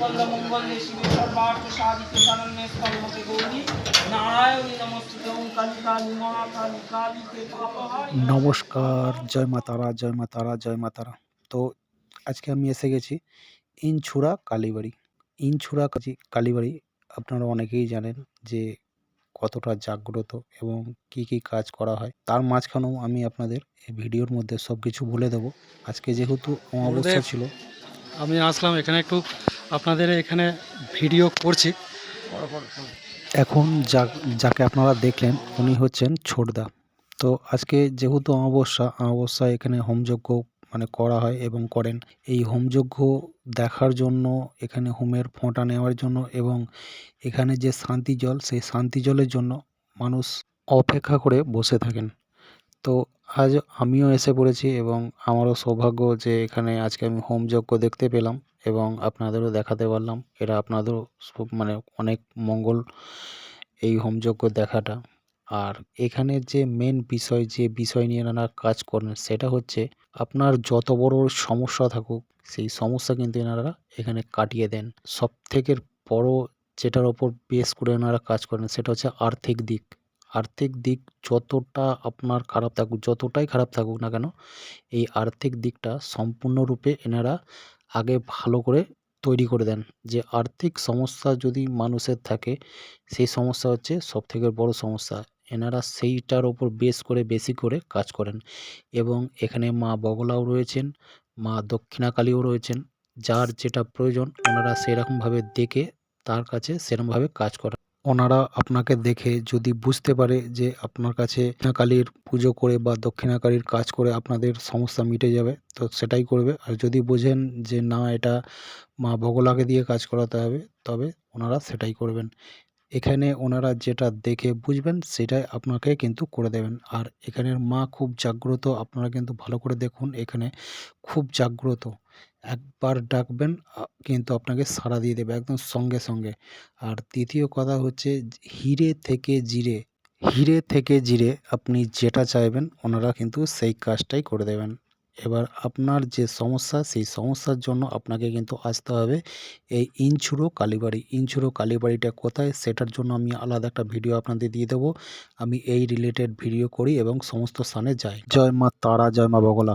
সর্বমঙ্গলমঙ্গলে শিবে সর্বার্থ সাধিকে শরণ্যে স্তম্ভকে গৌরী নারায়ণী নমস্তুতে ওম কালী কালী কালীকে নমস্কার জয় মা তারা জয় মা তারা জয় মা তারা। তো আজকে আমি এসে গেছি ইনছুড়া কালীবাড়ি। ইনছুড়া কাজি- কালীবাড়ি আপনারা অনেকেই জানেন যে কতটা জাগ্রত এবং কি কি কাজ করা হয়। তার মাঝখানেও আমি আপনাদের এই ভিডিওর মধ্যে সব কিছু বলে দেবো। আজকে যেহেতু অমাবস্যা ছিল। আমি আসলাম এখানে একটু আপনাদের এখানে ভিডিও করছি। এখন যা, যাকে আপনারা দেখলেন, উনি হচ্ছেন ছোটদা। তো আজকে যেহেতু অমাবস্যা অমাবস্যা এখানে হোমযজ্ঞ মানে করা হয় এবং করেন। এই হোমযজ্ঞ দেখার জন্য, এখানে হোমের ফোঁটা নেওয়ার জন্য এবং এখানে যে শান্তি জল, সেই শান্তি জলের জন্য মানুষ অপেক্ষা করে বসে থাকেন। তো আজ আমিও এসে পড়েছি এবং আমারও সৌভাগ্য যে এখানে আজকে আমি হোমযজ্ঞ দেখতে পেলাম। এবং আপনাদেরও দেখাতে পারলাম এটা আপনাদেরও মানে অনেক মঙ্গল এই হোমযজ্ঞ দেখাটা। আর এখানে যে মেন বিষয়, যে বিষয় নিয়ে এনারা কাজ করেন, সেটা হচ্ছে আপনার যত বড় সমস্যা থাকুক, সেই সমস্যা কিন্তু এনারা এখানে কাটিয়ে দেন। সব থেকে বড় যেটার ওপর বেস করে এনারা কাজ করেন, সেটা হচ্ছে আর্থিক দিক। আর্থিক দিক যতটা আপনার খারাপ থাকুক, যতটাই খারাপ থাকুক না কেন, এই আর্থিক দিকটা সম্পূর্ণরূপে এনারা আগে ভালো করে তৈরি করে দেন। যে আর্থিক সমস্যা যদি মানুষের থাকে, সেই সমস্যা হচ্ছে সবথেকে বড় সমস্যা। এনারা সেইটার ওপর বেস করে বেশি করে কাজ করেন। এবং এখানে মা বগলাও রয়েছেন, মা দক্ষিণাকালীও রয়েছেন। যার যেটা প্রয়োজন, ওনারা সেরকমভাবে দেখে তার কাছে সেরকমভাবে কাজ করেন। ওনারা আপনাকে দেখে যদি বুঝতে পারে যে আপনার কাছে দক্ষিণাকালীর পুজো করে বা দক্ষিণাকালীর কাজ করে আপনাদের সমস্যা মিটে যাবে, তো সেটাই করবে। আর যদি বোঝেন যে না, এটা মা বগলাকে দিয়ে কাজ করাতে হবে, তবে ওনারা সেটাই করবেন। এখানে ওনারা যেটা দেখে বুঝবেন, সেটাই আপনাকে কিন্তু করে দেবেন। আর এখানের মা খুব জাগ্রত, আপনারা কিন্তু ভালো করে দেখুন, এখানে খুব জাগ্রত। একবার ডাকবেন কিন্তু আপনাকে সাড়া দিয়ে দেবে একদম সঙ্গে সঙ্গে। আর দ্বিতীয় কথা হচ্ছে হিরে থেকে জিরে, হিরে থেকে জিরে আপনি যেটা চাইবেন ওনারা কিন্তু সেই কাজটাই করে দেবেন। এবার আপনার যে সমস্যা সেই সমস্যার জন্য আপনাকে কিন্তু আসতে হবে এই ইনছুরো কালীবাড়ি। ইনছুরো কালীবাড়িটা কোথায় সেটার জন্য আমি আলাদা একটা ভিডিও আপনাদের দিয়ে দেবো। আমি এই রিলেটেড ভিডিও করি এবং সমস্ত স্থানে যাই। জয় মা তারা, জয় মা বগলা।